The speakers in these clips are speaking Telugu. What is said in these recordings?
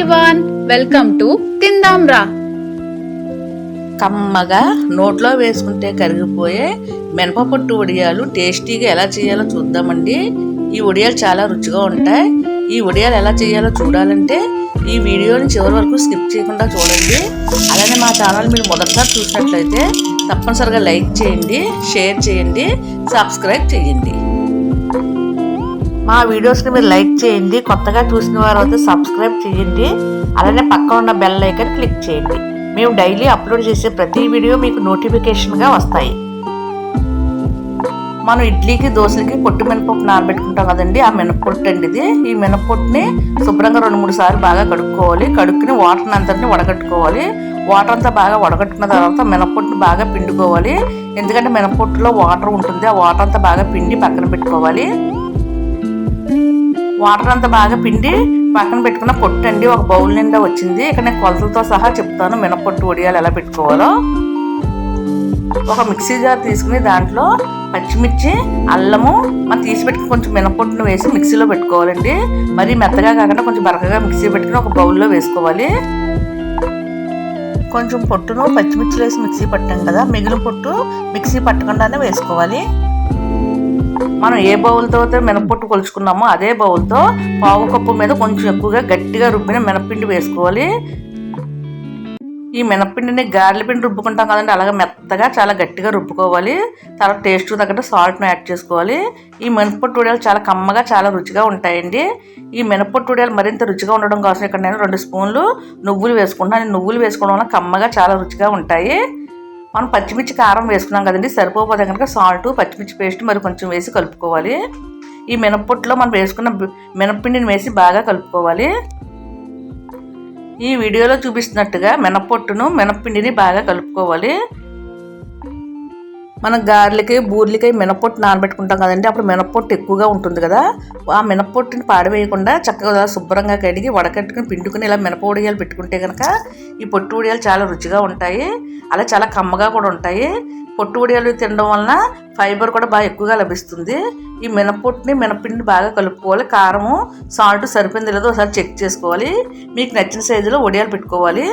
ఎవ్రీవన్ వెల్కమ్ టు తిందాం రా కమ్మగా నోట్లో వేసుకుంటే కరిగిపోయే మినపపొట్టు వడియాలు టేస్టీగా ఎలా చేయాలో చూద్దామండి. ఈ వడియాలు చాలా రుచిగా ఉంటాయి. ఈ వడియాలు ఎలా చేయాలో చూడాలంటే ఈ వీడియోని చివరి వరకు స్కిప్ చేయకుండా చూడండి. అలానే మా ఛానల్ మీరు మొదటిసారి చూసినట్లయితే తప్పనిసరిగా లైక్ చేయండి షేర్ చేయండి సబ్స్క్రైబ్ చేయండి. మా వీడియోస్ని మీరు లైక్ చేయండి. కొత్తగా చూసిన వారు అయితే సబ్స్క్రైబ్ చేయండి. అలానే పక్కన ఉన్న బెల్ ఐకన్ క్లిక్ చేయండి. మేము డైలీ అప్లోడ్ చేసే ప్రతి వీడియో మీకు నోటిఫికేషన్గా వస్తాయి. మనం ఇడ్లీకి దోశలకి పొట్టు మినపప్పు నానబెట్టుకుంటాం కదండి. ఆ మినపొట్టు అండి ఇది. ఈ మినపొట్టుని శుభ్రంగా రెండు మూడు సార్లు బాగా కడుక్కోవాలి. కడుక్కుని వాటర్ అంతటిని వడగట్టుకోవాలి. వాటర్ అంతా బాగా వడగట్టుకున్న తర్వాత మినపొట్టుని బాగా పిండుకోవాలి. ఎందుకంటే మినపొట్టులో వాటర్ ఉంటుంది. ఆ వాటర్ అంతా బాగా పిండి పక్కన పెట్టుకోవాలి. వాటర్ అంతా బాగా పిండి పక్కన పెట్టుకున్న పొట్టు అండి ఒక బౌల్ నిండా వచ్చింది. ఇక్కడ నేను కొలతలతో సహా చెప్తాను మినపొట్టు వడియాలు ఎలా పెట్టుకోవాలో. ఒక మిక్సీ జార్ తీసుకుని దాంట్లో పచ్చిమిర్చి అల్లము మనం తీసి పెట్టుకుని కొంచెం మినపొట్టును వేసి మిక్సీలో పెట్టుకోవాలండి. మరీ మెత్తగా కాకుండా కొంచెం బరకగా మిక్సీ పెట్టుకుని ఒక బౌల్లో వేసుకోవాలి. కొంచెం పొట్టును పచ్చిమిర్చిలు వేసి మిక్సీ పట్టాం కదా మిగిలిన పొట్టు మిక్సీ పట్టకుండానే వేసుకోవాలి. మనం ఏ బౌల్తో అయితే మినపొట్టు కొలుచుకున్నామో అదే బౌల్తో పావు కప్పు మీద కొంచెం ఎక్కువగా గట్టిగా రుబ్బిన మినపిండి వేసుకోవాలి. ఈ మినపిండిని గారెల పిండి రుబ్బుకుంటాం కదండి అలాగే మెత్తగా చాలా గట్టిగా రుబ్బుకోవాలి. తర్వాత టేస్ట్ తగ్గట్టు సాల్ట్ను యాడ్ చేసుకోవాలి. ఈ మినప్పొట్టు ఉడియాలు చాలా కమ్మగా చాలా రుచిగా ఉంటాయండి. ఈ మినప్పొట్టు ఉడియాలు మరింత రుచిగా ఉండడం కోసం ఇక్కడ నేను రెండు స్పూన్లు నువ్వులు వేసుకుంటున్నాను. నువ్వులు వేసుకోవడం వల్ల కమ్మగా చాలా రుచిగా ఉంటాయి. మనం పచ్చిమిర్చి కారం వేసుకున్నాం కదండి సరిపోతే కనుక సాల్ట్ పచ్చిమిర్చి పేస్ట్ మరి కొంచెం వేసి కలుపుకోవాలి. ఈ మినప్పొట్టులో మనం వేసుకున్న మినప్పిండిని వేసి బాగా కలుపుకోవాలి. ఈ వీడియోలో చూపిస్తున్నట్టుగా మినప్పొట్టును మినప్పిండిని బాగా కలుపుకోవాలి. మనం గారెలకి బూర్లకి మినపొట్టు నానబెట్టుకుంటాం కదండి. అప్పుడు మినపొట్టు ఎక్కువగా ఉంటుంది కదా. ఆ మినపొట్టుని పాడవేయకుండా చక్కగా శుభ్రంగా కడిగి వడకట్టుకుని పిండుకుని ఇలా మినప ఉడియాలు పెట్టుకుంటే కనుక ఈ పొట్టు ఉడియాలు చాలా రుచిగా ఉంటాయి. అలా చాలా కమ్మగా కూడా ఉంటాయి. పొట్టు ఉడియాలు తినడం వలన ఫైబర్ కూడా బాగా ఎక్కువగా లభిస్తుంది. ఈ మినపొట్టుని మినపిండిని బాగా కలుపుకోవాలి. కారము సాల్ట్ సరిపోయింది లేదో ఒకసారి చెక్ చేసుకోవాలి. మీకు నచ్చిన సైజులో వడియాలు పెట్టుకోవాలి.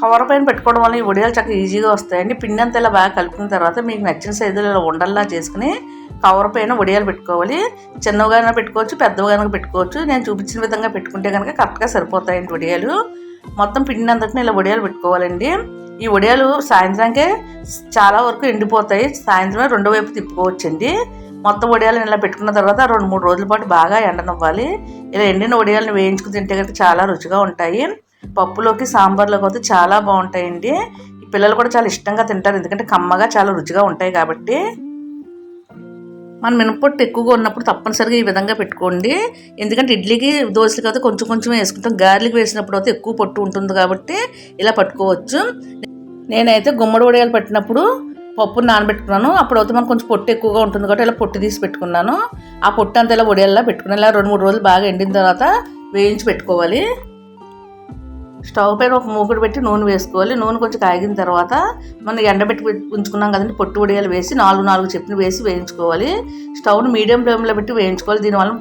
కవర్ పైన పెట్టుకోవడం వల్ల ఈ వడియాలు చక్కగా ఈజీగా వస్తాయండి. పిండి అంతా ఇలా బాగా కలుపుకున్న తర్వాత మీకు నచ్చిన సైజులో ఇలా ఉండల్లా చేసుకుని కవర్ పైన వడియాలు పెట్టుకోవాలి. చిన్నగానే పెట్టుకోవచ్చు పెద్దగానే పెట్టుకోవచ్చు. నేను చూపించిన విధంగా పెట్టుకుంటే కనుక కరెక్ట్గా సరిపోతాయండి వడియాలు మొత్తం పిండిని అంతటిని ఇలా వడియాలు పెట్టుకోవాలండి. ఈ వడియాలు సాయంత్రానికే చాలా వరకు ఎండిపోతాయి. సాయంత్రమే రెండో వైపు తిప్పుకోవచ్చండి. మొత్తం వడియాలను ఇలా పెట్టుకున్న తర్వాత రెండు మూడు రోజుల పాటు బాగా ఎండనివ్వాలి. ఇలా ఎండిన వడియాలను వేయించుకుని తింటే కనుక చాలా రుచిగా ఉంటాయి. పప్పులోకి సాంబార్లోకి అయితే చాలా బాగుంటాయండి. ఈ పిల్లలు కూడా చాలా ఇష్టంగా తింటారు. ఎందుకంటే కమ్మగా చాలా రుచిగా ఉంటాయి కాబట్టి. మన మినపొట్టు ఎక్కువగా ఉన్నప్పుడు తప్పనిసరిగా ఈ విధంగా పెట్టుకోండి. ఎందుకంటే ఇడ్లీకి దోశలకి అయితే కొంచెం కొంచెం వేసుకుంటాం. గార్లిక్ వేసినప్పుడు అయితే ఎక్కువ పొట్టు ఉంటుంది కాబట్టి ఇలా పట్టుకోవచ్చు. నేనైతే గుమ్మడి వడియాలు పట్టినప్పుడు పప్పు నానబెట్టుకున్నాను. అప్పుడు అయితే మనకు కొంచెం పొట్టు ఎక్కువగా ఉంటుంది కాబట్టి ఇలా పొట్టు తీసి పెట్టుకున్నాను. ఆ పొట్టు అంతా ఇలా వడియాల్లో పెట్టుకున్నాను. ఇలా రెండు మూడు రోజులు బాగా ఎండిన తర్వాత వేయించి పెట్టుకోవాలి. స్టవ్ పైన ఒక మూకుడు పెట్టి నూనె వేసుకోవాలి. నూనె కొంచెం కాగిన తర్వాత మనం ఎండబెట్టి ఉంచుకున్నాం కదండి పొట్టు ఉడియాలు వేసి నాలుగు నాలుగు చెప్పులు వేసి వేయించుకోవాలి. స్టవ్ను మీడియం ఫ్లేమ్లో పెట్టి వేయించుకోవాలి. దీనివల్ల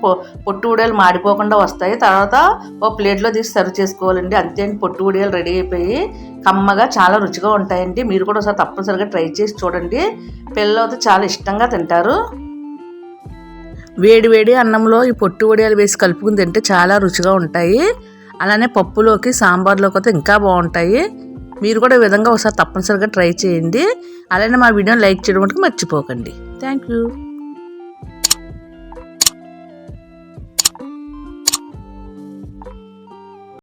పొట్టు ఉడియాలు మాడిపోకుండా వస్తాయి. తర్వాత ఒక ప్లేట్లో తీసి సర్వ్ చేసుకోవాలండి. అంతే పొట్టు ఉడియాలు రెడీ అయిపోయి కమ్మగా చాలా రుచిగా ఉంటాయండి. మీరు కూడా ఒకసారి తప్పనిసరిగా ట్రై చేసి చూడండి. పిల్లలు అయితే చాలా ఇష్టంగా తింటారు. వేడి వేడి అన్నంలో ఈ పొట్టు వడియాలు వేసి కలుపుకుని తింటే చాలా రుచిగా ఉంటాయి. అలానే పప్పులోకి సాంబార్లోకి అయితే ఇంకా బాగుంటాయి. మీరు కూడా ఈ విధంగా ఒకసారి తప్పనిసరిగా ట్రై చేయండి. అలానే మా వీడియోని లైక్ చేయడం మటుకు మర్చిపోకండి. Thank you.